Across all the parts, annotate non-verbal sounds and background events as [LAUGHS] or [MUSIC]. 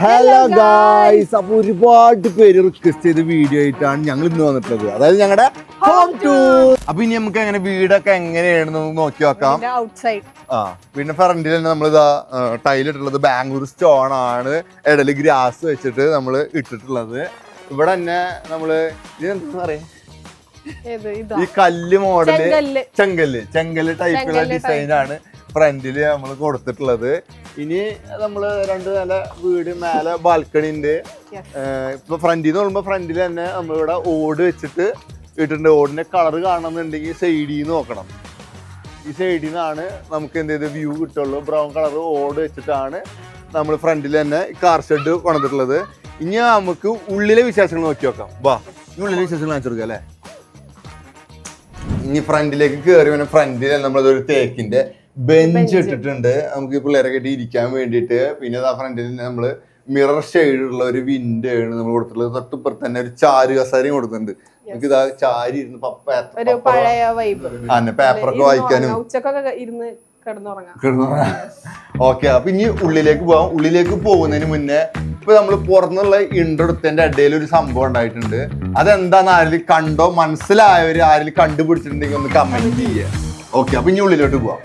Hello guys അപ്പൊ ഒരുപാട് പേര് റിക്വസ്റ്റ് ചെയ്ത വീഡിയോ ആയിട്ടാണ് ഞങ്ങൾ ഇന്ന് വന്നിട്ടുള്ളത്. അതായത് ഞങ്ങളുടെ ഹോം ടൂർ അപ്പൊ ഇനി നമുക്ക് എങ്ങനെ വീടൊക്കെ എങ്ങനെയാണെന്ന് നമുക്ക് നോക്കി നോക്കാം. ഔട്ട്സൈഡ് ആ പിന്നെ ഫ്രണ്ടിൽ തന്നെ നമ്മൾ ടൈൽ ടൈലിട്ടുള്ളത് ബാംഗ്ലൂർ സ്റ്റോൺ ആണ്. ഇടയിൽ ഗ്രാസ് വെച്ചിട്ട് നമ്മൾ ഇട്ടിട്ടുള്ളത്. ഇവിടെ തന്നെ നമ്മൾ ഇതെന്താ പറയാ? ഇതാ? ഈ കല്ല് മോഡൽ. ചെങ്കല്ല്. ചെങ്കല്ല്. ടൈപ്പുള്ള ഡിസൈൻ ആണ്. ഫ്രണ്ടിൽ നമ്മൾ കൊടുത്തിട്ടുള്ളത്. ഇനി നമ്മൾ രണ്ട് നില വീട് മേലെ ബാൽക്കണി ഉണ്ട് ഇപ്പൊ ഫ്രണ്ടിൽ നിന്ന് പറയുമ്പോൾ ഫ്രണ്ടിൽ തന്നെ നമ്മളിവിടെ ഓട് വെച്ചിട്ട് ഇട്ടിട്ടുണ്ട്. ഓടിന്റെ കളർ കാണണമെന്നുണ്ടെങ്കിൽ സൈഡിൽ നിന്ന് നോക്കണം. ഈ സൈഡിൽ നിന്നാണ് നമുക്ക് എന്ത് ചെയ്ത് വ്യൂ കിട്ടുള്ളൂ. ബ്രൗൺ കളർ ഓട് വെച്ചിട്ടാണ് നമ്മൾ ഫ്രണ്ടിൽ തന്നെ കാർ ഷെഡ് കൊണ്ടിട്ടുള്ളത് ഇനി നമുക്ക് ഉള്ളിലെ വിശേഷങ്ങൾ നോക്കി നോക്കാം. വാ ഈ ഉള്ളിലെ വിശേഷങ്ങൾ കാണിച്ചു കൊടുക്കാം അല്ലേ? ഇനി ഫ്രണ്ടിലേക്ക് കയറി വേണം ഫ്രണ്ടിൽ നമ്മളതൊരു തേക്കിന്റെ ബെഞ്ച് ഇട്ടിട്ടുണ്ട്. നമുക്ക് ഈ പിള്ളേരൊക്കെ ഇട്ട് ഇരിക്കാൻ വേണ്ടിട്ട് പിന്നെ ആ ഫ്രണ്ടിൽ നമ്മൾ മിറർ ഷെയ്ഡ് ഉള്ള ഒരു വിൻഡോ ആണ് നമ്മൾ കൊടുത്തിട്ടുള്ളത്. തൊട്ടിപ്പുറത്ത് തന്നെ ഒരു ചാരു കസാരയും കൊടുത്തിട്ടുണ്ട്. നമുക്ക് ഇതാ ചാരി ഇരുന്ന് പപ്പ പേപ്പറൊക്കെ വായിക്കാനും. ഉച്ചക്കൊക്കെ ഇരുന്ന് കിടന്നുറങ്ങാം. ഓക്കെ അപ്പൊ ഇനി ഉള്ളിലേക്ക് പോവാം. ഉള്ളിലേക്ക് പോകുന്നതിന് മുന്നേ ഇപ്പൊ നമ്മൾ പുറന്നുള്ള ഇൻട്രോ എടുത്തതിന്റെ ഇടയിൽ ഒരു സംഭവം ഉണ്ടായിട്ടുണ്ട്. അതെന്താന്ന് ആരെങ്കിലും കണ്ടോ? മനസ്സിലായവര് ആരിൽ കണ്ടുപിടിച്ചിട്ടുണ്ടെങ്കിൽ ഒന്ന് കമന്റ് ചെയ്യുക. ഓക്കെ അപ്പൊ ഇനി ഉള്ളിലോട്ട് പോവാം.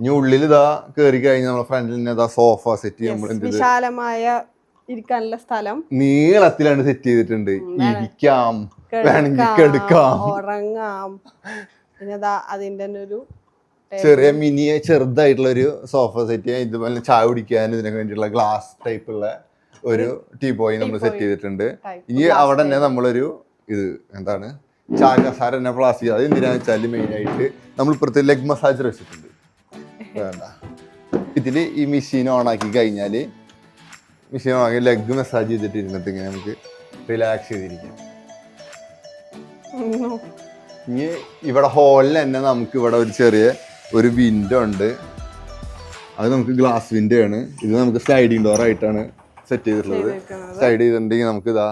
ഇനി ഉള്ളിൽ ഇതാ കേറി കഴിഞ്ഞാൽ നമ്മളെ ഫ്രണ്ടിൽ തന്നെ ഇതാ സോഫ സെറ്റ് നമ്മൾ എന്ത് വിശാലമായ ഇരിക്കാനുള്ള സ്ഥലം. നീളത്തിലാണ് സെറ്റ് ചെയ്തിട്ടുണ്ട്. ഇരിക്കാം. വേണമെങ്കിൽ കിടക്കാം ഉറങ്ങാം. പിന്നെ അതിന്റെ തന്നെ ഒരു ചെറിയ മിനി ചെറുതായിട്ടുള്ള ഒരു സോഫ സെറ്റ് ഇതുപോലെ ചായ കുടിക്കാൻ ഇതിനൊക്കെ വേണ്ടിയിട്ടുള്ള ഗ്ലാസ് ടൈപ്പ് ഉള്ള ഒരു ടീ പോയി നമ്മൾ സെറ്റ് ചെയ്തിട്ടുണ്ട്. ഈ ഇനി അവിടെ തന്നെ നമ്മളൊരു ഇത് എന്താണ്? ചായ കസാര തന്നെ പ്ലാസ്റ്റിക് അത് എന്തിനാന്ന് വെച്ചാൽ മെയിനായിട്ട് നമ്മൾ ഇപ്പുറത്ത് ലെഗ് മസാജർ വെച്ചിട്ടുണ്ട്. വേണ്ട. ഇതിൽ ഈ മെഷീൻ ഓൺ ആക്കി കഴിഞ്ഞാൽ മെഷീൻ ഓൺ ആക്കി ലെഗ് മസാജ് ചെയ്തിട്ട് ഇരുന്നിട്ട് ഇങ്ങനെ നമുക്ക് റിലാക്സ് ചെയ്തിരിക്കാം. ഇനി ഇവിടെ ഹോളിൽ തന്നെ നമുക്ക് ഇവിടെ ഒരു ചെറിയ ഒരു വിൻഡോ ഉണ്ട്. അത് നമുക്ക് ഗ്ലാസ് വിൻഡോ ആണ്. ഇത് നമുക്ക് സ്ലൈഡിങ് ഡോർ ആയിട്ടാണ് സെറ്റ് ചെയ്തിട്ടുള്ളത്. സൈഡ് സ്ലൈഡ് ചെയ്തിട്ടുണ്ടെങ്കിൽ നമുക്ക് ഇതാ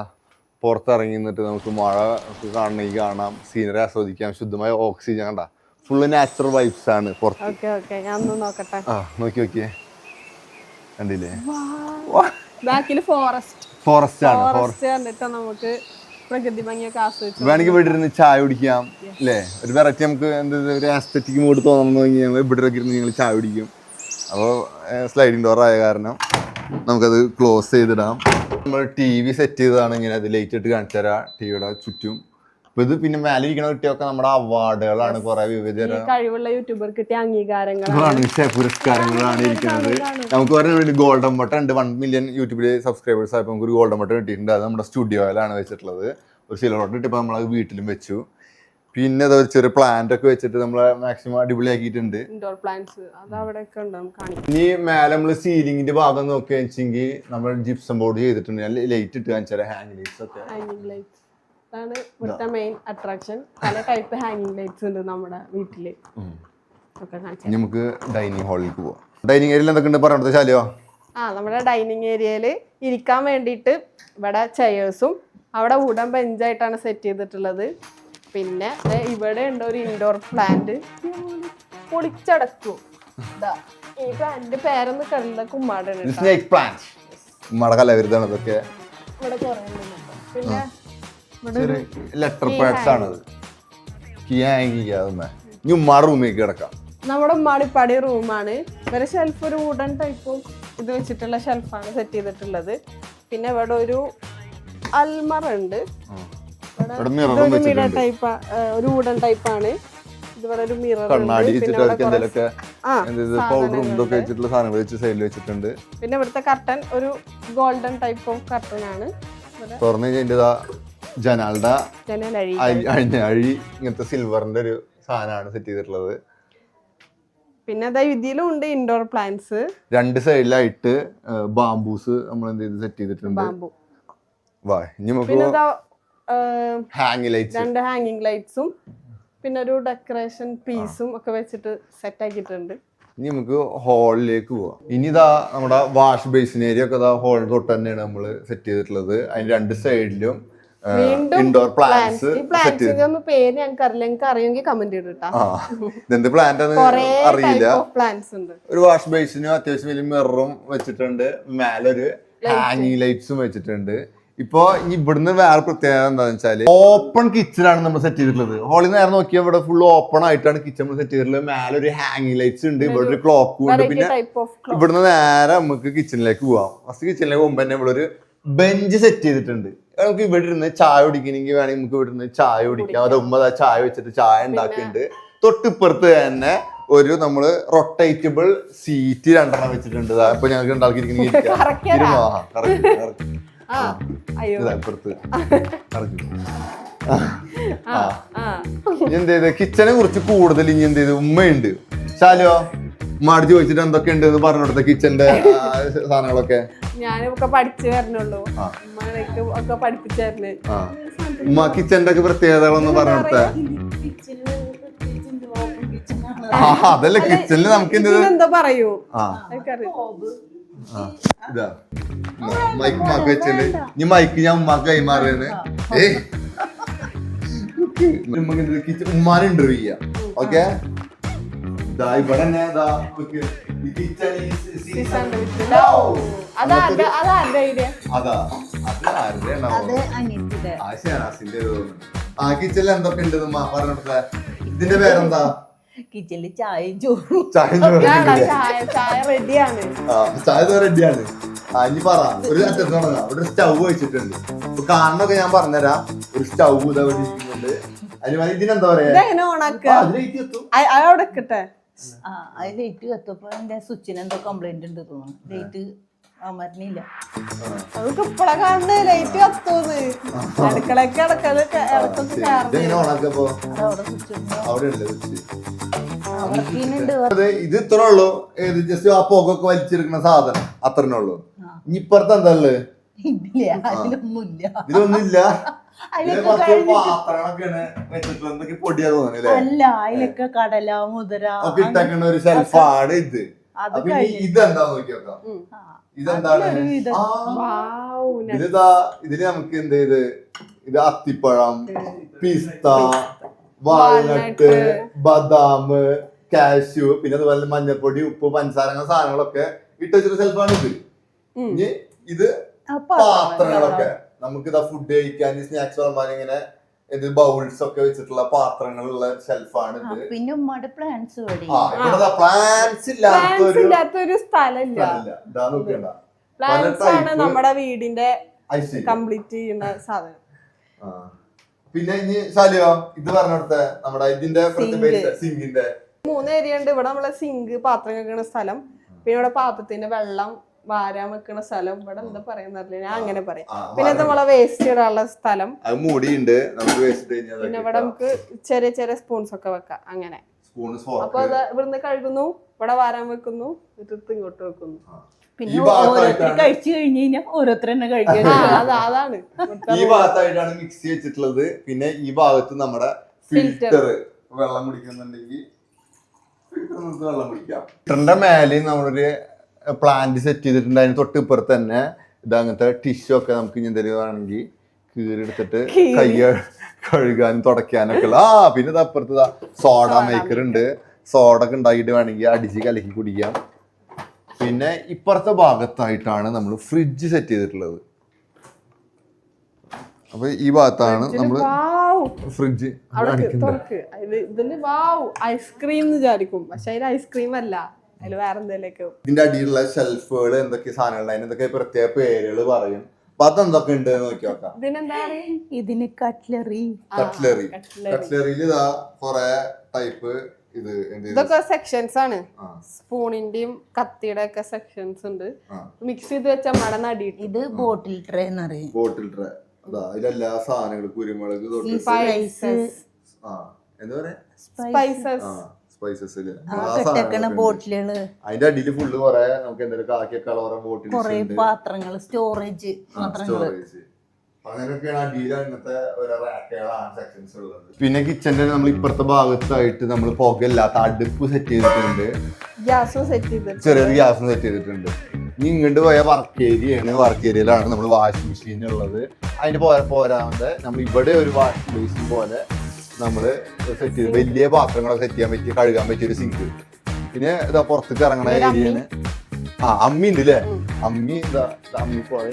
പുറത്തിറങ്ങി നിന്നിട്ട് നമുക്ക് മഴ കാണണമെങ്കിൽ കാണാം. സീനറി ആസ്വദിക്കാം. ശുദ്ധമായ ഓക്സിജൻ കണ്ട. ഫുള്ള് നാച്ചുറൽ വൈബ്സ് ആണ് പുറത്ത്. ആ നോക്കി നോക്കിയേ കണ്ടില്ലേ? ബാക്കിൽ ഫോറസ്റ്റ് ഫോറസ്റ്റ് ആണ് ഫോറസ്റ്റ് ഫോറസ്റ്റ് കണ്ടിട്ട് നമുക്ക് പ്രകൃതി ഭംഗിയൊക്കെ ആസ്വദിച്ചു വേണമെങ്കിൽ ഇവിടെ ഇരുന്ന് ചായ കുടിക്കാം അല്ലേ? ഒരു വെറൈറ്റി നമുക്ക് എന്താ ഒരു ആസ്തറ്റിക് മൂഡ് തോന്നണമെന്ന് ഇവിടെ ഇരുന്ന് ഞങ്ങൾ ചായ കുടിക്കും. അപ്പോൾ സ്ലൈഡിങ് ഡോർ ആയ കാരണം നമുക്കത് ക്ലോസ് ചെയ്തിടാം. നമ്മൾ ടി വി സെറ്റ് ചെയ്തതാണ് ഇങ്ങനെ അത് ലൈറ്റ് ഇട്ട് കാണിച്ചു തരാം ടി വിയുടെ ചുറ്റും. അപ്പൊ ഇത് പിന്നെ മേലെ ഇരിക്കണ കുട്ടിയൊക്കെ നമ്മുടെ അവാർഡുകളാണ് കുറെ വിവിധ കഴിവുള്ള യൂട്യൂബർ കിട്ടിയ അംഗീകാരങ്ങളാണ്. പുരസ്കാരങ്ങളാണ് ഇരിക്കുന്നത്. നമുക്ക് പറഞ്ഞ ഗോൾഡൻ ബട്ടൺ ഉണ്ട്. വൺ മില്യൺ യൂട്യൂബിൽ സബ്സ്ക്രൈബേഴ്സ് ആയപ്പോൾ നമുക്ക് ഒരു ഗോൾഡൻ ബട്ടൺ കിട്ടിയിട്ടുണ്ട്. അത് നമ്മുടെ സ്റ്റുഡിയോയിലാണ് വെച്ചിട്ടുള്ളത്. ഒരു സിൽവർ ബട്ടൺ ഇട്ടിപ്പോൾ നമ്മൾ അത് വീട്ടിലും വെച്ചു. പിന്നെ അത് ഒരു ചെറിയ പ്ലാന്റ് ഒക്കെ വെച്ചിട്ട് നമ്മൾ മാക്സിമം അടിപൊളിയാക്കിയിട്ടുണ്ട്. ഇൻഡോർ പ്ലാന്റ്സ് അത് അവിടെയൊക്കെ ഇനി മേലെ നമ്മൾ സീലിംഗിന്റെ ഭാഗം നോക്കുകയാണെന്ന് വെച്ചെങ്കിൽ നമ്മൾ ജിപ്സം ബോർഡ് ചെയ്തിട്ടുണ്ട്. ലൈറ്റ് ഇട്ട് കാണിച്ചാൽ ഹാങ് ലൈറ്റ്സ് ഒക്കെ. ഇതാണ് ഇവിടുത്തെ മെയിൻ അട്രാക്ഷൻ പല ടൈപ്പ് ഹാങ്ങിങ് ലൈറ്റ്സ് ഉണ്ട് നമ്മുടെ വീട്ടിൽ. ഒക്കെ കാണിച്ചു ഇനി നമുക്ക് ഡൈനിങ് ഹാളിലേക്ക് പോവാം. ഡൈനിങ് ഏരിയയിൽ എന്തൊക്കെ ഉണ്ട് പറഞ്ഞത് ശാലിയോ? ആ നമ്മുടെ ഡൈനിങ് ഏരിയയിൽ ഇരിക്കാൻ വേണ്ടിയിട്ട് ഇവിടെ ചെയേഴ്സും അവിടെ വുഡൻ ബെഞ്ചായിട്ടാണ് സെറ്റ് ചെയ്തിട്ടുള്ളത്. പിന്നെ ഇവിടെ ഉണ്ട് ഒരു ഇൻഡോർ പ്ലാന്റ് പൊളിച്ചടക്കും ഈ പ്ലാന്റിന്റെ പേരൊന്ന് കണ്ട കുമ്മാടാണ് സ്നേക് പ്ലാന്റ് നമ്മുടെ വരുതാണ് ഇതൊക്കെ. ഇവിടെ കുറേ പിന്നെ ലെറ്റർ പാഡ്സ് ചെയ്യാതെ ഇനി ഉമ്മാടെ റൂമിലേക്ക് കിടക്കാം. നമ്മുടെ മാടിപ്പാടി റൂമാണ് ഇവരെ ഷെൽഫ് ഒരു വുഡൻ ടൈപ്പും ഇത് വെച്ചിട്ടുള്ള ഷെൽഫാണ് സെറ്റ് ചെയ്തിട്ടുള്ളത്. പിന്നെ ഇവിടെ ഒരു അൽമറ ഉണ്ട്. ഇവിടെ ടൈപ്പ് ഒരു വുഡൻ ടൈപ്പാണ് ഒരു മിറർ കണ്ണാടി വെച്ചിട്ട് അവർക്ക് എന്തെങ്കിലുമൊക്കെ പൗഡറും ഇതൊക്കെ വെച്ചിട്ടുള്ള സാധനങ്ങൾ വെച്ച് സൈഡിൽ വെച്ചിട്ടുണ്ട്. പിന്നെ ഇവിടുത്തെ കർട്ടൻ ഒരു ഗോൾഡൻ ടൈപ്പ് ഓഫ് കർട്ടൻ ആണ്. തുറന്നു കഴിഞ്ഞാൽ ജനാളുടെ അഴിഞ്ഞഴി അഴി അഴിഞ്ഞ അഴി ഇങ്ങനത്തെ സിൽവറിന്റെ ഒരു സാധനമാണ് സെറ്റ് ചെയ്തിട്ടുള്ളത്. പിന്നെ അതായത് ഇതിലും ഉണ്ട് ഇൻഡോർ പ്ലാന്റ്സ് രണ്ട് സൈഡിലായിട്ട് ബാംബൂസ് നമ്മൾ എന്ത് ചെയ്ത് സെറ്റ് ചെയ്തിട്ടുണ്ട്. ബാംബൂ വാ ഇനി നമുക്ക് ഏർ, ലൈറ്റ്സ് രണ്ട് ഹാങ്ങിങ് ലൈറ്റ്സും പിന്നെ ഒരു ഡെക്കറേഷൻ പീസും ഒക്കെ വെച്ചിട്ട് സെറ്റ് ആക്കിയിട്ടുണ്ട്. ഇനി നമുക്ക് ഹോളിലേക്ക് പോവാം. ഇനി ഇതാ നമ്മുടെ വാഷ് ബേസിൻ ഏരിയ ഒക്കെ ഇതാ ഹോൾ തൊട്ട് തന്നെയാണ് നമ്മൾ സെറ്റ് ചെയ്തിട്ടുള്ളത്. അതിന് രണ്ട് സൈഡിലും ഇൻഡോർ പ്ലാന്റ്സ് പേര് ഞങ്ങൾക്ക് അറിയില്ല ഞങ്ങൾക്ക് അറിയുമെങ്കിൽ കമന്റ് ചെയ്തിട്ടാ ഇതെന്ത് പ്ലാന്റ് അറിയില്ല. പ്ലാന്റ്സ് ഉണ്ട്. ഒരു വാഷ് ബേസിനും അത്യാവശ്യം വലിയ മിററും വെച്ചിട്ടുണ്ട്. മേലൊരു ഹാങ്ങിങ് ലൈറ്റ്സും വെച്ചിട്ടുണ്ട്. ഇപ്പൊ ഇവിടുന്ന് വേറെ പ്രത്യേകത എന്താണെന്ന് വെച്ചാൽ ഓപ്പൺ കിച്ചണാണ് നമ്മൾ സെറ്റ് ചെയ്തിട്ടുള്ളത്. ഹോളിൽ നേരെ നോക്കിയാൽ ഇവിടെ ഫുൾ ഓപ്പൺ ആയിട്ടാണ് കിച്ചൺ നമ്മൾ സെറ്റ് ചെയ്തിട്ടുള്ളത്. മേലെ ഒരു ഹാങ്ങിങ് ലൈറ്റ്സ് ഉണ്ട്. ഇവിടെ ഒരു ക്ലോക്കും ഉണ്ട് പിന്നെ ഇവിടുന്ന് നേരെ നമുക്ക് കിച്ചണിലേക്ക് പോവാം. ഫസ്റ്റ് കിച്ചണിലേക്ക് പോകുമ്പോൾ തന്നെ ഇവിടെ ഒരു ബെഞ്ച് സെറ്റ് ചെയ്തിട്ടുണ്ട്. നമുക്ക് ഇവിടെ ഇരുന്ന് ചായ കുടിക്കണമെങ്കിൽ വേണമെങ്കിൽ നമുക്ക് ഇവിടെ ഇരുന്ന് ചായ കുടിക്കാം. അത് ഉമ്മ ആ ചായ വെച്ചിട്ട് ചായ ഉണ്ടാക്കിയിട്ടുണ്ട്. തൊട്ടിപ്പുറത്ത് തന്നെ ഒരു നമ്മൾ റൊട്ടേറ്റബിൾ സീറ്റ് രണ്ടെണ്ണം വെച്ചിട്ടുണ്ട്. ദാ ഇപ്പൊ ഞങ്ങൾക്ക് ഉണ്ടാക്കിയിരിക്കുന്ന [LAUGHS] എന്ത് ചെയ്ത്? കിച്ചനെ കുറിച്ച് കൂടുതൽ ഇനി എന്ത് ചെയ്ത്? ഉമ്മയുണ്ട്. ശാലോ ഉമ്മാട് ചോദിച്ചിട്ട് എന്തൊക്കെ ഉണ്ട് എന്ന് പറഞ്ഞു കൊടുത്ത കിച്ചന്റെ സാധനങ്ങളൊക്കെ? ഞാനൊക്കെ പഠിച്ചു വരണുള്ളൂ. ഒക്കെ ഉമ്മ കിച്ചന്റെ ഒക്കെ പ്രത്യേകതകളൊന്ന് പറഞ്ഞു കൊടുത്ത അതല്ലേ കിച്ചണിൽ നമുക്ക് എന്ത് പറയൂ. ഇതാ. മൈക്ക് മാക്ക് വെച്ചൽ. ഇനി മൈക്ക് ഞാൻ ഉമ്മാക്ക് കൈമാറിയാണ് ഏ നമുക്ക് ഓക്കേ കിച്ചൺ ഉമ്മാനെ ഇന്റർവ്യൂ ചെയ്യാം. ഓക്കെ ഇതാ ഇവിടെ തന്നെ ഇതാ നമുക്ക് ഈ കിച്ചൺ ഈ സാൻഡ്വിച്ച് അതാരുടെ അതാരുടെ ഐഡിയ അതാ അത് ആരുടെ അത് ഉണ്ടാവും? അനിയത്തിയുടെ. ആ ഷെനാസിന്റെ തോന്നുന്നു. ആ കിച്ചണിൽ എന്തൊക്കെ ഉണ്ട് പറഞ്ഞോട്ടെ ഇതിന്റെ പേരെന്താ? കിച്ചണിൽ ചായയും ചോറും. ചായ ചോറ് ചായ ചായ റെഡിയാണ്. ആ ചായ റെഡിയാണ്. ആ ഇനി പറ. ഒരു അറ്റത്ത് തുടങ്ങാം ഇവിടെ സ്റ്റൗ വെച്ചിട്ടുണ്ട്. ഇപ്പൊ കാണുന്നൊക്കെ ഞാൻ പറഞ്ഞുതരാം. ഒരു സ്റ്റൗ ഇതാ ഇവിടെ ഇരിക്കുന്നുണ്ട്. അതിന് ഇതിനെന്താ പറയാ? ഇതെങ്ങനെ ഓണാക്കുക? ആ, അതിലേക്ക് എത്തും അവിടെ ആ അത് ലൈറ്റ് കത്തപ്പോ എന്റെ സ്വിച്ചിന് എന്തോ കംപ്ലൈന്റ് ഉണ്ട് തോന്നുന്നു. ലൈറ്റ് മരുന്നില്ല. നമുക്ക് ഇപ്പഴാ കാണുന്നത് ലൈറ്റ് കത്തൂന്ന് അടുക്കളയൊക്കെ ഇടക്കത് ഇടക്കൊക്കെ അത് അവിടെ സ്വിച്ച് ഉണ്ട്. അത് ഇത് ഇത്ര ഉള്ളൂ. ഏത് ജസ്റ്റ് ആ പുകൊക്കെ വലിച്ചെടുക്കുന്ന സാധനം. അത്രേ ഉള്ളു. ഇനി ഇപ്പുറത്ത് എന്താ ഉള്ളത്? ഇല്ല അതിലൊന്നുമില്ല. അല്ല അതിലൊക്കെ കടല മുതിര ഒക്കെ ഒരു സെൽഫാണ് ഇത്. ഇതെന്താ നോക്കിയോക്കാം ഇതെന്താണ്? അതിലൊരു ഇതിന് നമുക്ക് എന്ത് ചെയ്ത്? ഇത് അത്തിപ്പഴം പിസ്ത വാൾനട്ട് ബദാം കാഷ്യൂ പിന്നെ അതുപോലെ മഞ്ഞപ്പൊടി ഉപ്പ് പഞ്ചസാര അങ്ങനെ സാധനങ്ങളൊക്കെ ഇട്ട് വെച്ചിട്ട് സെൽഫാണ് ഇത്. ഇനി ഇത് പാത്രങ്ങളൊക്കെ. നമുക്ക് ഇതാ ഫുഡ് കഴിക്കാൻ സ്നാക്സ് വിളമ്പാൻ ഇങ്ങനെ ഇത് ബൗൾസ് ഒക്കെ വെച്ചിട്ടുള്ള പാത്രങ്ങളുള്ള ഷെൽഫാണ് ഇത്. പിന്നെ ഉമ്മയുടെ പ്ലാന്റ്സ് ആ ഇവിടെ പ്ലാന്റ്സ് ഇല്ലാത്ത പ്ലാൻസ് ഒരു ഇല്ലാത്തൊരു സ്ഥലമില്ല. ഇതാ നോക്കണ്ട പ്ലാൻസ് ആണ് നമ്മുടെ വീടിന്റെ കംപ്ലീറ്റ് ചെയ്യുന്ന [LAUGHS] സാധനം. ആ. പിന്നെ ഇനി ശാലിയോ ഇത് പറഞ്ഞോടത്തെ നമ്മുടെ ഇതിന്റെ സിങ്കിന്റെ മൂന്ന് ഏരിയ ഉണ്ട് ഇവിടെ നമ്മളെ സിങ്ക് പാത്രം വെക്കുന്ന സ്ഥലം. പിന്നെ ഇവിടെ പാത്രത്തിന്റെ വെള്ളം വാരാൻ വെക്കുന്ന സ്ഥലം ഇവിടെ എന്താ പറയുന്നറിയില്ല ഞാൻ അങ്ങനെ പറയാം. പിന്നെ നമ്മളെ വേസ്റ്റ് ഇടാനുള്ള സ്ഥലം. മൂടിയുണ്ട്. നമുക്ക് വേസ്റ്റ് പിന്നെ ഇവിടെ നമുക്ക് ചെറിയ ചെറിയ സ്പൂൺസ് ഒക്കെ വെക്കാം. അങ്ങനെ. അപ്പൊ അത് ഇവിടുന്ന് കഴുകുന്നു. ഇവിടെ വാരാൻ വെക്കുന്നു. എടുത്ത് ഇങ്ങോട്ട് വെക്കുന്നു. പിന്നെ ഓരോരുത്തർ കഴിച്ചു കഴിഞ്ഞു കഴിഞ്ഞാൽ അതാണ്. ഈ ഭാഗത്തായിട്ടാണ് മിക്സി വെച്ചിട്ടുള്ളത്. പിന്നെ ഈ ഭാഗത്ത് നമ്മുടെ ഫിൽറ്റർ വെള്ളം കുടിക്കുന്നുണ്ടെങ്കിൽ ഫിൽറ്റർ വെള്ളം കുടിക്കാം. ഫിൽറ്ററിന്റെ മേലെ നമ്മളൊരു പ്ലാന്റ് സെറ്റ് ചെയ്തിട്ടുണ്ട്. അതിന് തൊട്ട് ഇപ്പുറത്ത് തന്നെ ഇത് അങ്ങനത്തെ ടിഷ്യൂ ഒക്കെ നമുക്ക് ഇനി എന്തെങ്കിലും വേണമെങ്കിൽ കീറിയെടുത്തിട്ട് കൈ കഴുകാനും തുടയ്ക്കാനൊക്കെ ഉള്ള. ആ പിന്നെ ഇത് അപ്പുറത്ത് സോഡ മേക്കർ ഉണ്ട്. സോഡ ഒക്കെ ഉണ്ടാക്കിയിട്ട് വേണമെങ്കിൽ അടിച്ച് കലക്കി കുടിക്കാം. പിന്നെ ഇപ്പുറത്തെ ഭാഗത്തായിട്ടാണ് നമ്മൾ ഫ്രിഡ്ജ് സെറ്റ് ചെയ്തിട്ടുള്ളത്. അപ്പൊ ഈ ഭാഗത്താണ് നമ്മൾ ഫ്രിഡ്ജ് ഐസ്ക്രീം വിചാരിക്കും. പക്ഷെ അതിൽ ഐസ്ക്രീം അല്ല. അതിൽ വേറെ എന്തെങ്കിലുമൊക്കെ ഇതിന്റെ അടിയിലുള്ള ഷെൽഫുകൾ എന്തൊക്കെ സാധനങ്ങൾ അതിന് എന്തൊക്കെ പ്രത്യേക പേരുകൾ പറയും. അപ്പൊ അതെന്തൊക്കെ ഉണ്ട് നോക്കി നോക്കാം. ഇതിനെന്താ? ഇതിന് കട്ട്ലറി. കട്ട്ലറി. കട്ട്ലറിയിൽ ഇതാ കൊറേ ടൈപ്പ് ഇത് ഇതൊക്കെ സെക്ഷൻസ് ആണ്. സ്പൂണിന്റെയും കത്തിയുടെ ഒക്കെ സെക്ഷൻസ് ഉണ്ട്. മിക്സ് ചെയ്ത് വെച്ച മട നടിയിട്ട്. ഇത് ബോട്ടിൽ ട്രേ എന്നറിയും. ബോട്ടിൽ ട്രേ അതാ ഇതിലെല്ലാ സാധനങ്ങളും കുരുമുളക് തൊട്ട് സ്പൈസസ് ആ എന്താ പറയാ? സ്പൈസസ് ബോട്ടിലുകൾ അതിന്റെ അടിയിൽ ഫുള്ള് കൊറേ നമുക്ക് എന്തെങ്കിലും കാക്കിയൊക്കെ കുറെ ബോട്ടിൽ കൊറേ പാത്രങ്ങൾ സ്റ്റോറേജ് സ്റ്റോറേജ് പിന്നെ കിച്ചന്റെ നമ്മൾ ഇപ്പുറത്തെ ഭാഗത്തായിട്ട് നമ്മൾ പുകയില്ലാത്ത അടുപ്പ് സെറ്റ് ചെയ്തിട്ടുണ്ട്. ഗ്യാസും സെറ്റ് ചെയ്തിട്ടുണ്ട്. ചെറിയൊരു ഗ്യാസും സെറ്റ് ചെയ്തിട്ടുണ്ട്. ഇനി ഇങ്ങോട്ട് പോയ വർക്ക് ഏരിയയാണ് വർക്ക് ഏരിയയിലാണ് നമ്മൾ വാഷിംഗ് മെഷീൻ ഉള്ളത്. അതിന് പോരാ പോരാതെ നമ്മൾ ഇവിടെ ഒരു വാഷിംഗ് മെഷീൻ പോലെ നമ്മൾ സെറ്റ് ചെയ്ത് വലിയ പാത്രങ്ങളൊക്കെ സെറ്റ് ചെയ്യാൻ പറ്റിയ കഴുകാൻ പറ്റിയ ഒരു സിങ്ക് പിന്നെ ഇതാ പുറത്തേക്ക് ഇറങ്ങണ ഏരിയാണ് ഏരിയയാണ് ആ അമ്മി ഉണ്ട് അല്ലേ അമ്മി ഇതാ അമ്മി പോയ.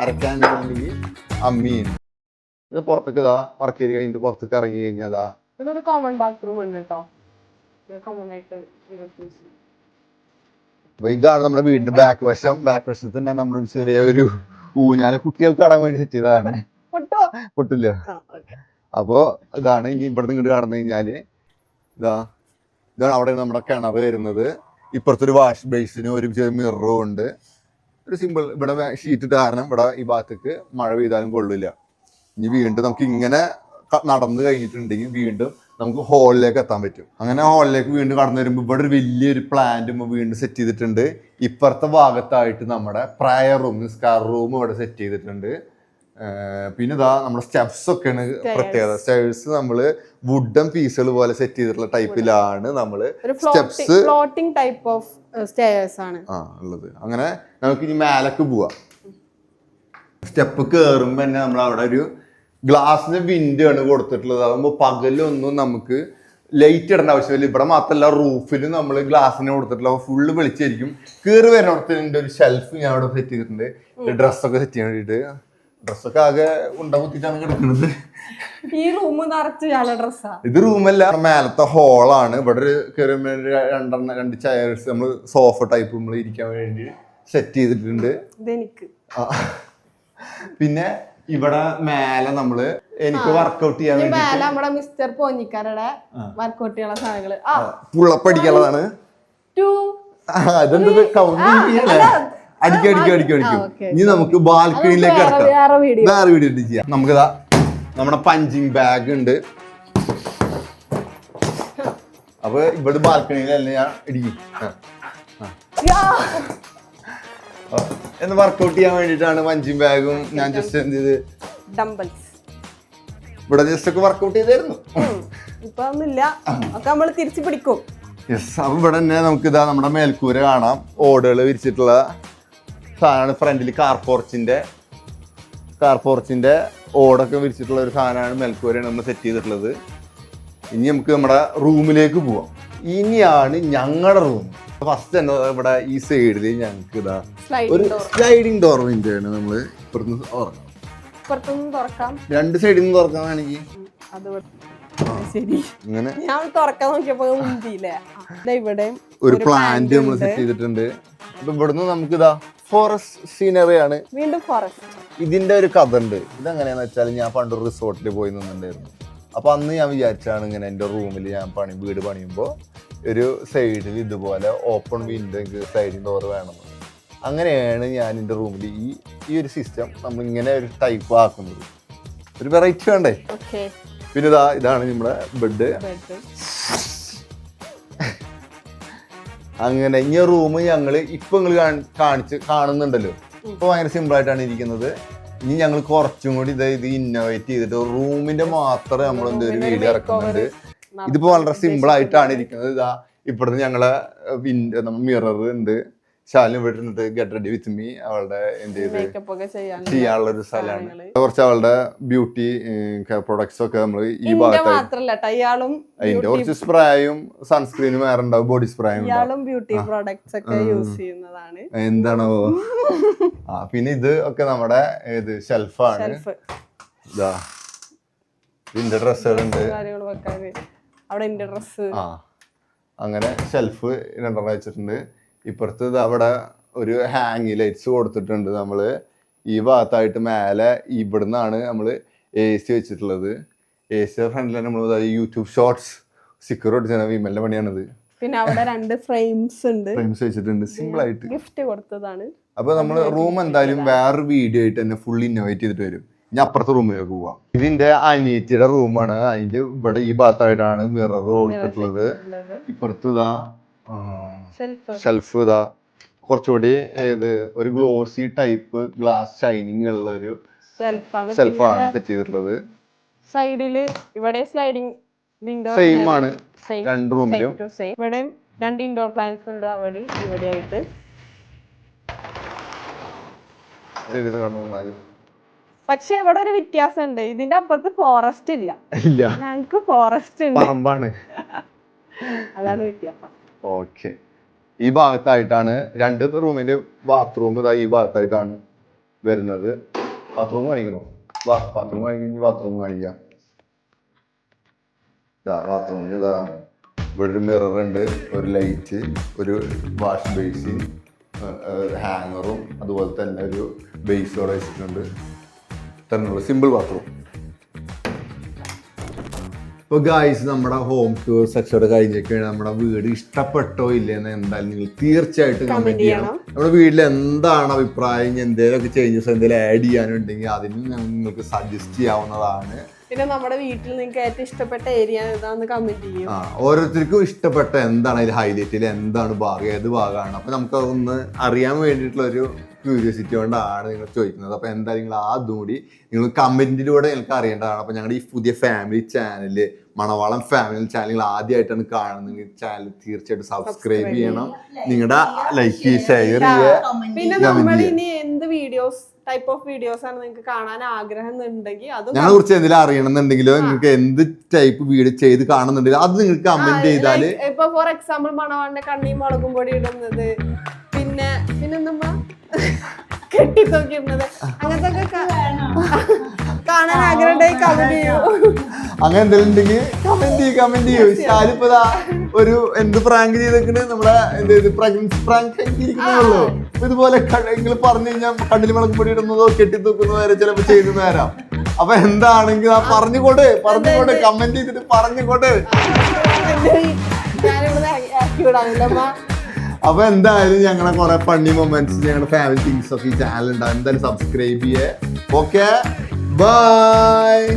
അരക്കാൻ അമ്മി ഉണ്ട്. ഇത് പുറത്തേക്ക് ഇതാ വർക്ക് ചെയ്ത് കഴിഞ്ഞിട്ട് പുറത്തേക്ക് ഇറങ്ങി കഴിഞ്ഞാൽ ഇതാ. ഇതൊരു കോമൺ ബാത്റൂം ഉണ്ട് കേട്ടോ കോമൺ ആയിട്ട് use അപ്പൊ ഇതാണ് നമ്മുടെ വീടിന്റെ ബാക്ക് വശം. ബാക്ക് വശത്ത് തന്നെ നമ്മൾ ചെറിയ ഒരു ഊഞ്ഞാൽ കുട്ടികൾക്ക് കാണാൻ വേണ്ടി സെറ്റ് ചെയ്തതാണ്. പൊട്ടോ? പൊട്ടില്ല. ആ, okay. അപ്പോ ഇതാണ് ഇനി ഇവിടുന്ന് ഇങ്ങോട്ട് കടന്നു കഴിഞ്ഞാൽ ഇതാ ഇതാണ് അവിടെ നമ്മുടെ കിണർ വരുന്നത്. ഇപ്പുറത്തൊരു വാഷ് ബേസിന് ഒരു മിററും ഉണ്ട്. ഒരു സിമ്പിൾ ഇവിടെ ഷീറ്റ് കാരണം ഇവിടെ ഈ ഭാഗത്തേക്ക് മഴ പെയ്താലും കൊള്ളില്ല. ഇനി വീണ്ടും നമുക്ക് ഇങ്ങനെ നടന്നു കഴിഞ്ഞിട്ടുണ്ടെങ്കിൽ വീണ്ടും നമുക്ക് ഹാളിലേക്ക് എത്താൻ പറ്റും. അങ്ങനെ ഹാളിലേക്ക് വീണ്ടും കടന്നു വരുമ്പോൾ ഇവിടെ ഒരു വലിയൊരു പ്ലാന്റ് വീണ്ടും സെറ്റ് ചെയ്തിട്ടുണ്ട്. ഇപ്പുറത്തെ ഭാഗത്തായിട്ട് നമ്മുടെ പ്രയർ റൂം നിസ്കാർ റൂം ഇവിടെ സെറ്റ് ചെയ്തിട്ടുണ്ട്. പിന്നെ ഇതാ നമ്മുടെ സ്റ്റെപ്സ് ഒക്കെയാണ് പ്രത്യേകത. സ്റ്റെപ്സ് നമ്മൾ വുഡൻ പീസുകൾ പോലെ സെറ്റ് ചെയ്തിട്ടുള്ള ടൈപ്പിലാണ് നമ്മൾ steps floating type of stairs ആണ്. ആ ഉള്ളത്. അങ്ങനെ നമുക്ക് ഇനി മേലക്ക് പോവാം. സ്റ്റെപ്പ് കേറുമ്പോ തന്നെ നമ്മൾ അവിടെ ഒരു ഗ്ലാസിന്റെ വിൻഡോ ആണ് കൊടുത്തിട്ടുള്ളത്. അതാകുമ്പോൾ പകലൊന്നും നമുക്ക് ലൈറ്റ് ഇടേണ്ട ആവശ്യമില്ല. ഇവിടെ മാത്രമല്ല റൂഫിൽ നമ്മൾ ഗ്ലാസ്സിന് കൊടുത്തിട്ടുള്ള ഫുള്ള് വെളിച്ചായിരിക്കും കയറി വരുന്നിടത്തിന്റെ ഒരു ഷെൽഫ് ഞാൻ അവിടെ സെറ്റ് ചെയ്തിട്ടുണ്ട്. ഡ്രസ്സൊക്കെ സെറ്റ് ചെയ്യാൻ വേണ്ടിയിട്ട്. ഡ്രസ്സൊക്കെ ആകെ ഉണ്ട കുത്തിയിട്ടാണ് കിടക്കുന്നത്. ഈ റൂം നിറച്ച് ഇയാളെ ഡ്രസ്സാ. ഇത് റൂമല്ല മേലത്തെ ഹോളാണ് ഇവിടെ ഒരു കയറുമ്പോൾ രണ്ടെണ്ണം രണ്ട് ചെയർസ് നമ്മൾ സോഫ ടൈപ്പ് നമ്മൾ ഇരിക്കാൻ വേണ്ടി സെറ്റ് ചെയ്തിട്ടുണ്ട്. ഇതെനിക്ക്. ആ. പിന്നെ ഇവിടെ മേലെ നമ്മൾ എനിക്ക് വർക്കൗട്ട് ചെയ്യാൻ വേണ്ടി മേലെ നമ്മുടെ മിസ്റ്റർ പോഞ്ഞിക്കാരുടെ വർക്കൗട്ട് ചെയ്യാനുള്ള സാധനങ്ങൾ. ആ. പുള്ളപ്പടിക്കാനുള്ളതാണ് ടു അതെന്തത് കൗണ്ട് അടിക്കും അടിക്കും അടിക്കും അടിക്കും. ഇനി നമുക്ക് ബാൽക്കണിയിലേക്ക് ഇറക്കാം വേറെ വീഡിയോ വേറെ നമുക്ക് ചെയ്യാം. നമുക്കിതാ നമ്മുടെ പഞ്ചിങ് ബാഗ് ഉണ്ട്. അപ്പൊ ഇവിടെ ബാൽക്കണിയിലല്ല ഞാൻ ഇടിക്കും. എന്ന് വർക്കൗട്ട് ചെയ്യാൻ വേണ്ടിട്ടാണ് പഞ്ചിങ് ബാഗും ഞാൻ ജസ്റ്റ് എന്ത് ചെയ്ത് ഇവിടെ ജസ്റ്റ് ഒക്കെ വർക്കൗട്ട് ചെയ്തായിരുന്നു. ഇപ്പൊ ഒന്നുമില്ല. ഒക്കെ നമ്മൾ തിരിച്ചു പിടിക്കും. യെസ് ഇവിടെ തന്നെ നമുക്ക് ഇതാ നമ്മുടെ മേൽക്കൂര കാണാം. ഓടുകൾ വിരിച്ചിട്ടുള്ള സാധനമാണ് ഫ്രണ്ടിൽ കാർ പോർച്ചിന്റെ കാർ പോർച്ചിന്റെ ഓടൊക്കെ വിരിച്ചിട്ടുള്ള ഒരു സാധനമാണ് മെൽക്കൂരയാണ് നമ്മൾ സെറ്റ് ചെയ്തിട്ടുള്ളത്. ഇനി നമുക്ക് നമ്മുടെ റൂമിലേക്ക് പോവാം. ഇനിയാണ് ഞങ്ങളുടെ റൂം ഫസ്റ്റ് തന്നെ ഇവിടെ ഈ സൈഡിൽ ഞങ്ങൾക്ക് ഇതാ ഒരു സ്ലൈഡിങ് ഡോർ വിൻഡോ ആണ് നമ്മൾ ഇപ്പുറത്ത് തുറക്കാം. രണ്ട് സൈഡിൽ നിന്ന് അത് ശരി. ഇങ്ങനെ. ഞാൻ തുറക്കാൻ നോക്കിയപ്പോ ഇവിടെയും ഒരു പ്ലാന്റ് നമ്മൾ സെറ്റ് ചെയ്തിട്ടുണ്ട്. അപ്പൊ ഇവിടുന്ന് നമുക്ക് ഇതാ ഫോറസ്റ്റ് സീനറിയാണ് വീണ്ടും ഫോറസ്റ്റ് ഇതിന്റെ ഒരു കഥ ഉണ്ട്. ഇതെങ്ങനെയാന്ന് വെച്ചാൽ ഞാൻ പണ്ട് റിസോർട്ടിൽ പോയി നിന്നിട്ടുണ്ടായിരുന്നു. അപ്പൊ അന്ന് ഞാൻ വിചാരിച്ചാണ് ഇങ്ങനെ എന്റെ റൂമിൽ ഞാൻ പണി വീട് പണിയുമ്പോൾ ഒരു സൈഡിൽ ഇതുപോലെ ഓപ്പൺ വിൻഡോ എനിക്ക് സൈഡിൽ ഡോർ വേണമെന്ന് അങ്ങനെയാണ് ഞാൻ എന്റെ റൂമിൽ ഈ ഈ ഒരു സിസ്റ്റം നമ്മൾ ഇങ്ങനെ ഒരു ടൈപ്പ് ആക്കുന്നത്. ഒരു വെറൈറ്റി വേണ്ടേ? പിന്നെ ഇതാ ഇതാണ് നമ്മുടെ ബെഡ് അങ്ങനെ ഈ റൂം ഞങ്ങൾ ഇപ്പൊ നിങ്ങൾ കാണിച്ച് കാണുന്നുണ്ടല്ലോ. ഇപ്പൊ ഭയങ്കര സിമ്പിൾ ആയിട്ടാണ് ഇരിക്കുന്നത്. ഇനി ഞങ്ങൾ കുറച്ചും കൂടി ഇത് ഇത് ഇന്നോവേറ്റ് ചെയ്തിട്ട് റൂമിന്റെ മാത്രം നമ്മൾ എന്തൊരു വീഡിയോ ഇറക്കുന്നുണ്ട്. ഇതിപ്പോ വളരെ സിമ്പിൾ ആയിട്ടാണ് ഇരിക്കുന്നത്. ഇതാ ഇപ്പുറത്ത് ഞങ്ങളെ മിറർ ഉണ്ട് ശാലിന് വീട്ടിലിട്ട് ഗെറ്റ് റെഡി വിത്ത് മീ അവളുടെ എന്ത് ചെയ്ത് ചെയ്യാനുള്ള ഒരു സ്ഥലമാണ്. കുറച്ച് അവളുടെ ബ്യൂട്ടി പ്രൊഡക്ട്സ് ഒക്കെ നമ്മൾ ഈ ഇന്റെ ഭാഗത്തായി അതിന്റെ കുറച്ച് സ്പ്രേയും സൺസ്ക്രീനും വേറെ ഉണ്ടാവും ബോഡി സ്പ്രേയും എന്താണോ? [LAUGHS] ആ പിന്നെ ഇത് ഒക്കെ നമ്മുടെ ഇത് ഷെൽഫാണ് ഷെൽഫ് ഇതാ ഇതിന്റെ ഡ്രസ്സുകളുണ്ട് അവിടെ ഡ്രസ്സ് ആ അങ്ങനെ ഷെൽഫ് രണ്ടെണ്ണം വെച്ചിട്ടുണ്ട്. ഇപ്പുറത്ത് അവിടെ ഒരു ഹാങ് ലൈറ്റ്സ് കൊടുത്തിട്ടുണ്ട് നമ്മൾ ഈ ഭാഗത്തായിട്ട് മേലെ ഇവിടുന്നാണ് നമ്മൾ എ സി വെച്ചിട്ടുള്ളത്. എ സി ഫ്രണ്ടിലാണ് നമ്മൾ യൂട്യൂബ് ഷോർട്സ് സ്റ്റിക്കർ ഒട്ടിച്ചാണ് വിമലിന്റെ പണിയാണിത്. പിന്നെ അവിടെ രണ്ട് ഫ്രെയിംസ് ഉണ്ട്. ഫ്രെയിംസ് വെച്ചിട്ടുണ്ട്. സിമ്പിൾ ആയിട്ട്. ഗിഫ്റ്റ് കൊടുത്തതാണ്. അപ്പൊ നമ്മൾ റൂം എന്തായാലും വേറൊരു വീഡിയോ ആയിട്ട് തന്നെ ഫുൾ ഇന്നോവേറ്റ് ചെയ്തിട്ട് വരും. ഞാൻ അപ്പുറത്തെ റൂമിലേക്ക് പോവാം. ഇതിന്റെ അനിയത്തിയുടെ റൂമാണ് അതിന്റെ ഇവിടെ ഈ ഭാഗത്തായിട്ടാണ് മിറർ കൊടുത്തിട്ടുള്ളത്. ഇപ്പുറത്ത് ഇതാ സെൽഫ് ഷെൽഫ് ഇതാ. കുറച്ചുകൂടി ഇത് ഒരു ഗ്ലോസി ടൈപ്പ് ഗ്ലാസ് ഷൈനിങ് ഉള്ള ഒരു സെൽഫാണ് സെറ്റ് ചെയ്തിട്ടുള്ളത് സൈഡിൽ ഇവിടെ സ്ലൈഡിങ് സെയിം ആണ്. രണ്ട് റൂമിലും ഇവിടെ രണ്ട് ഇൻഡോർ പ്ലാന്റ്സ് ഉണ്ട് അവിടെ ഇവിടെ ആയിട്ട് എഴുതി കാണുന്നു പക്ഷെ ഇവിടെ ഒരു വ്യത്യാസം ഉണ്ട് ഇതിന്റെ അപ്പുറത്ത് ഫോറസ്റ്റ് ഇല്ല. ഇല്ല. ഞങ്ങക്ക് ഫോറസ്റ്റ് ഉണ്ട്. പറമ്പാണ്. അതാണ് വ്യത്യാസം. ഓക്കെ ഈ ഭാഗത്തായിട്ടാണ് രണ്ട് റൂമിന്റെ ബാത്റൂം ഇതാ ഈ ഭാഗത്തായിട്ടാണ് വരുന്നത്. ബാത്റൂം കാണിക്കണോ ബാത്റൂം കാണിക്കണമെങ്കിൽ ബാത്റൂം കാണിക്കാം. ബാത്റൂം ഇതാ ഇവിടെ ഒരു മിറർ ഉണ്ട് ഒരു ലൈറ്റ് ഒരു വാഷ് ബേസിൻ ഹാങ്ങറും അതുപോലെ തന്നെ ഒരു ബേസോടെ വെച്ചിട്ടുണ്ട്. തന്നെ സിമ്പിൾ ബാത്റൂം ഇപ്പോൾ ഗായ്സ് നമ്മുടെ ഹോം ടൂർ സെക്ഷൻ കഴിഞ്ഞൊക്കെയാണ് നമ്മുടെ വീട് ഇഷ്ടപ്പെട്ടോ ഇല്ലെന്ന് എന്തായാലും നിങ്ങൾ തീർച്ചയായിട്ടും കമന്റ് ചെയ്യണം. നമ്മുടെ വീട്ടിൽ എന്താണ് അഭിപ്രായം? എന്തെങ്കിലുമൊക്കെ ചേഞ്ചസ് എന്തെങ്കിലും ആഡ് ചെയ്യാനുണ്ടെങ്കിൽ അതിന് നിങ്ങൾക്ക് സജസ്റ്റ് ചെയ്യാവുന്നതാണ്. പിന്നെ നമ്മുടെ വീട്ടിൽ നിങ്ങൾക്ക് ഏറ്റവും ഇഷ്ടപ്പെട്ട ഏരിയ ഏതാന്ന് കമന്റ് ചെയ്യും. ആ ഓരോരുത്തർക്കും ഇഷ്ടപ്പെട്ട എന്താണ് അതിൽ ഹൈലൈറ്റിൽ എന്താണ് ഭാഗം? ഏത് ഭാഗമാണ്? അപ്പൊ നമുക്ക് അതൊന്ന് അറിയാൻ വേണ്ടിയിട്ടുള്ള ഒരു ക്യൂരിയോസിറ്റി കൊണ്ടാണ് നിങ്ങൾ ചോദിക്കുന്നത്. അപ്പൊ എന്തായാലും നിങ്ങൾ ആ കൂടി നിങ്ങൾ കമന്റിലൂടെ നിങ്ങൾക്ക് അറിയേണ്ടതാണ്. അപ്പൊ ഞങ്ങളുടെ ഈ പുതിയ family channel Manavalam family channel നിങ്ങൾ ആദ്യമായിട്ടാണ് കാണുന്നത്. ചാനൽ തീർച്ചയായിട്ടും സബ്സ്ക്രൈബ് ചെയ്യണം. നിങ്ങളുടെ ലൈക്ക് ഷെയർ ചെയ്യുക പിന്നെ നമ്മൾ ഇനി എന്ത് വീഡിയോസ് ടൈപ്പ് ഓഫ് വീഡിയോസ് ആണ് നിങ്ങൾക്ക് കാണാൻ ആഗ്രഹം എന്നുണ്ടെങ്കിൽ അത് ഞങ്ങളെ കുറിച്ച് എന്തെങ്കിലും അറിയണമെന്നുണ്ടെങ്കിലോ നിങ്ങൾക്ക് എന്ത് ടൈപ്പ് വീഡിയോ ചെയ്ത് കാണുന്നുണ്ടെങ്കിലും അത് നിങ്ങൾക്ക് കമന്റ് ചെയ്താൽ ഇപ്പൊ ഫോർ എക്സാമ്പിൾ മണവാളിന്റെ കണ്ണി മുളകും പൊടി ഇടുന്നത് പിന്നെ പിന്നെന്താ [LAUGHS] കെട്ടിത്തോക്കിയിരുന്നത് അങ്ങനത്തെ ഒക്കെ കാണാൻ ആഗ്രഹം ഉണ്ടെങ്കിൽ കമന്റ് ചെയ്യൂ. അങ്ങനെ എന്തെങ്കിലും ഉണ്ടെങ്കിൽ കമന്റ് ചെയ്യും കമന്റ് ചെയ്യും. ശാലിപ്പോ ഒരു എന്ത് പ്രാങ്ക് ചെയ്തേക്കണ് നമ്മുടെ എന്ത് പ്രഗ്നൻസി പ്രാങ്ക് ഇരിക്കുന്നുള്ളൂ അപ്പൊ ഇതുപോലെ നിങ്ങൾ പറഞ്ഞു കഴിഞ്ഞാൽ കണ്ണിൽ മുളകുപൊടി ഇടുന്നതോ കെട്ടിത്തൂക്കുന്നതോ വരെ ചിലപ്പോൾ ചെയ്തു തരാം അപ്പൊ എന്താണെങ്കിൽ ആ പറഞ്ഞുകൊണ്ട് പറഞ്ഞുകൊണ്ട് കമന്റ് ചെയ്തിട്ട് പറഞ്ഞുകൊണ്ട് അപ്പൊ എന്തായാലും ഞങ്ങളെ കുറെ ഫണ്ണി മൊമെന്റ്സ് ഞങ്ങളുടെ ഫാമിലി തിങ്സ് ഒക്കെ ഈ ചാനൽ ഉണ്ടാവും എന്തായാലും സബ്സ്ക്രൈബ് ചെയ്യേ. Okay Bye!